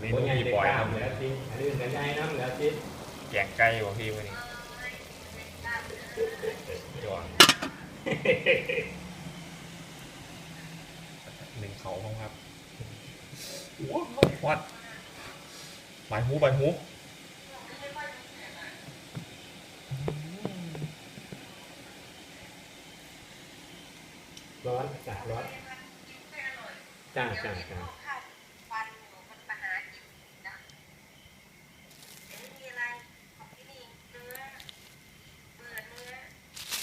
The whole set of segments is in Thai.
เมนูพี่บอยครับเหลือจริงอันนี้กันใหญ่น้ำเหลือจริงแกงไก่บ่พี่วันนี้ยอดหนึ่งเขาครับครับว้าววัดใบหูใบหูร้อนอากาศร้อนจ้าจ้าจ้า ฟันหนูมันปัญหากินนะเดี๋ยวมีอะไรของที่นี่เนื้อเบื่อเนื้อ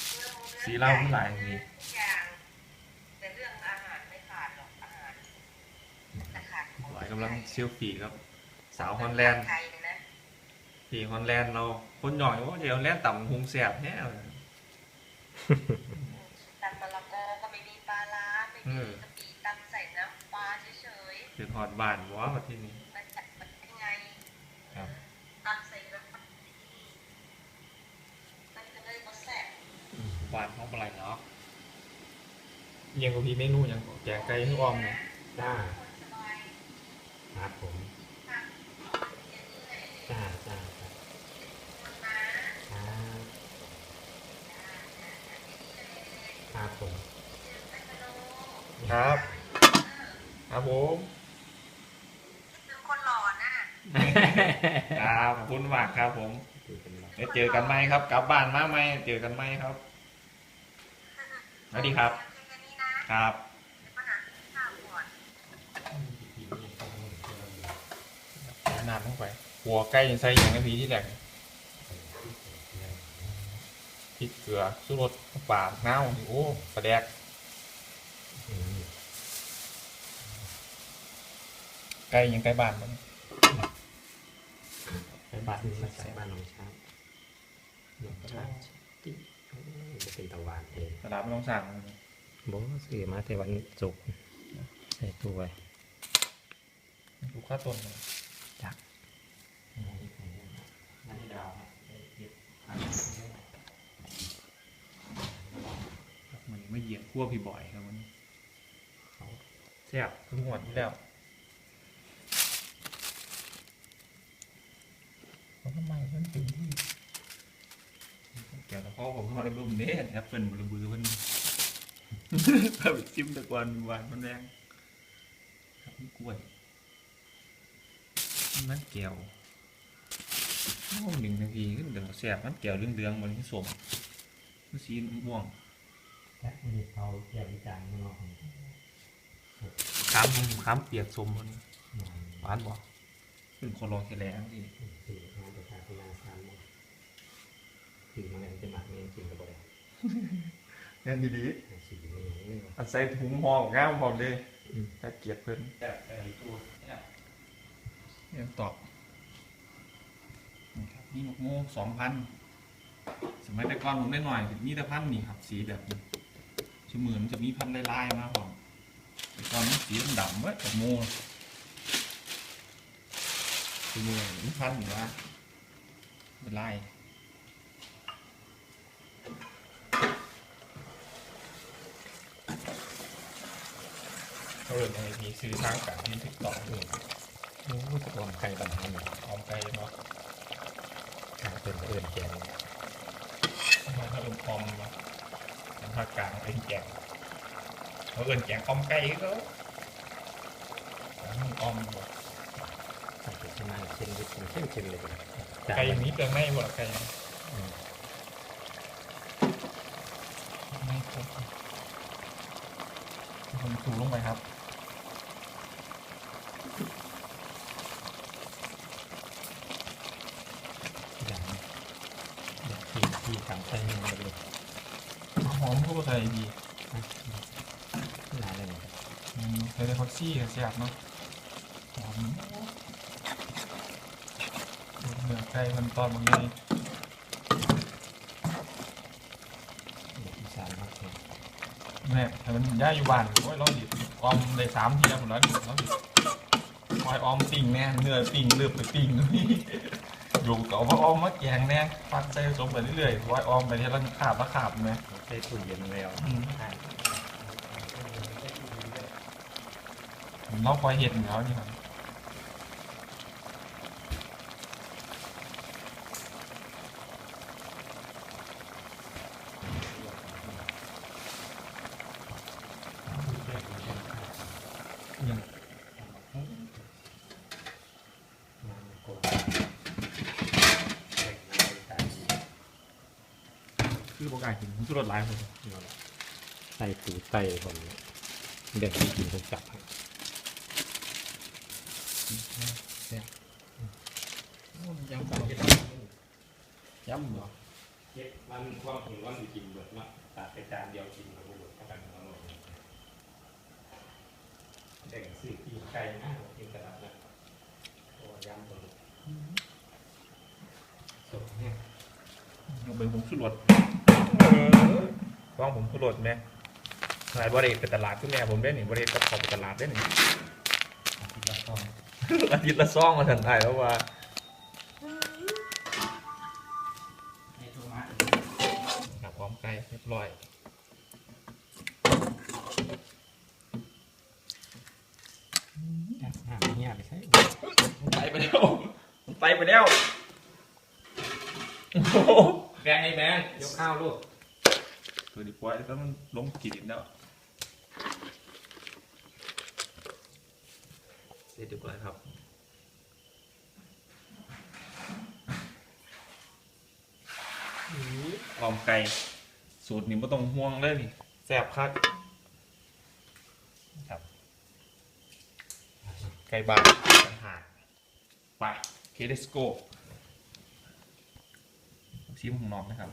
เนื้อหมูเนื้อ สีเหล้าเท่าไหร่พี่ทุกอย่างแต่เรื่องอาหารไม่ขาดหรอกอาหารแต่ขาดของบอยกำลังเซลฟี่ครับ สาวฮอลแลนด์ไทยเลยนะพี่ฮอลแลนด์เราคนหน่อยว่าเดี๋ยวแลนด์ต่ำหุงแสบแน่เลยตำมะละกอก็ไม่มีปลาร้าไม่มีกะปิตำใส่น้ำปลาเฉยเป็นฮอดบ้านว้าวที่นี่ๆมันจะมันเป็นไง ครับ ตำใส่น้ำปลามันก็เลยมาแสบ บ้านเขาอะไรเนาะยังกับพี่เมนูยังแกงไก่ให้ออมเนี่ยจ้าคนสบายครับผมค่ะอย่างนี้เลยจ้าจ้าจ้าคนมาครับครับผมครับ ครับผมเป็นคนหล่อนะครับขอบคุณมากครับผมดูเป็นไรเดี๋ยวเจอกันไหมครับ กลับบ้านมาไหมเจอกันไหมครับ สวัสดีครับเจอกันนี่นะครับเดี๋ยวมาหาข้าวก่อนน้ำลงไป หัวไก่ใส่อย่างนาทีที่แรกพริกเกลือสุรสปลาเน่าโอ้ปลาแดกอืมไก่ยังไก่บ้านมันไปบ้านมาใส่บ้านน้องช้างน้องช้า ลาดไม่ต้องสั่งบอกว่าซื้อมาแต่วันศุกร์ใส่ตู้ไว้ดูค่าต้นเลยจักครับมันไม่เหยียบขั้วพี่บ่อยครับวันนี้แซ่บทุกหมดที่แล้วเขาทำไมฉันถึงที่ แกแล้วพ่อผมเขาได้รุ่มเนี้แอปเปิลบลูบือมันถ้าไปชิมตะกวันหวานมันแดงครับนี่กล้วยมันแก้วโอ้หนึ่งนาทีขึ้นเดี๋ยวแสบมันแก้วเรื่องๆมันที่สมมันสีม่วงและมีเขาเกี่ยววิจารณ์ข้างนอกของข้ามข้ามเปียกสมมันหวานบ่เป็นคนรองแค่แรงที่ สื่องานประชาชนนาสามโมง คือมันยังจะหมักเมนกินกับอะไรแน่นดีสีนี่ไม่ว่าๆอันใส่ถุงห่องง่ามพร้อมเลยแค่เกียดเพิ่นเนี่ยตอบนี่ครับนี่มะม่วงสองพันสมัยแต่ก่อนผมได้หน่อยมีแต่พันนี่ครับสีแบบนี้ชื่อมือมันจะมีพันลายๆมาผมแต่ก่อนมันสีดำๆเว้ยกับโมชื่อมือมีพันอยู่ว่าเป็นลาย เขาเรียกในมีซื้อทางการที่ติดต่ออยู่โอ้ยจะวามใครปัญหาเนี่ยอมไปเนาะกลารเป็นเอื่นแกนมาถ้าลุมออมเนาะทางภาคกลางเป็นแกงเขาเอื่นแกงออมไก่ก็ลุมออมบ่สังเกตที่มันเช่นวิทย์เช่นเช่นเลยไก่มีเครื่องในบ่ล่ะไก่ไม่ครบผมถูลงไปครับ อย่างอย่างที่ ที่ทำใช้เงินเลยหอมก็ใส่ดีหลายเลยอืมใส่ได้พักซี่กับเสียบเนาะหอมเนื้อไก่มันตอนมันเลยอีสานมากเลยแม่แต่มันย่าอยู่บ้านโอ้ยเราดิออมได้สามเทียผมแล้วดิเราดิคอยออมปิ่งแน่เนื้อปิ่งเลือบไปปิ่งนี่ อยู่กับว่าออมมาแกงแน่ฟักใส่ผสมไปเรื่อยๆคอยออมไปทีละขาบละขาบไหมใช้ตู้เย็นแล้วอืมเราคอยเห็ดอยู่แล้วนี่ครับ ยัง งานโกงแข่งงานการ คือบอกไก่กินผมสุรสหลายคนใส่ปูไตผมเด็กที่กินผมจับให้ยังสั่งกินย้ำเหรอเช็ควันความถึงวันที่กินเบิดเนาะตัดไปจานเดียวกินมาเบิดเท่ากันทั้งหมดเด็กซื้อปีไก่หน้ากินกระดับนะโอ้ยำตัวสดเนี่ยเอาเบิ่งผมสุ รสว่างผมสุรสไหมขนาดบริเวณไปตลาดขึ้นแม่ผมได้หนิบริเวณก็ขอไปตลาดได้หนิอาทิตย์ละสองอาทิตย์ละซ่องมาทันไทยแล้วว่าให้โทรมากับพร้อมไก่เรียบร้อยหาเงียบไปใช่ผมไปไปแล้วผมไปไปแล้วโอ้โหแบงไอ้แบงยกข้าวลูกคือดีกว่าแล้วมันลงขีดแล้วเสร็จเรียบร้อยครับออมไก่สูตรนี้ไม่ต้องห่วงเลยนี่แซ่บคักครับ ไก่บาทต่างหากไปเคเดสโก ชิมของนองนะครับ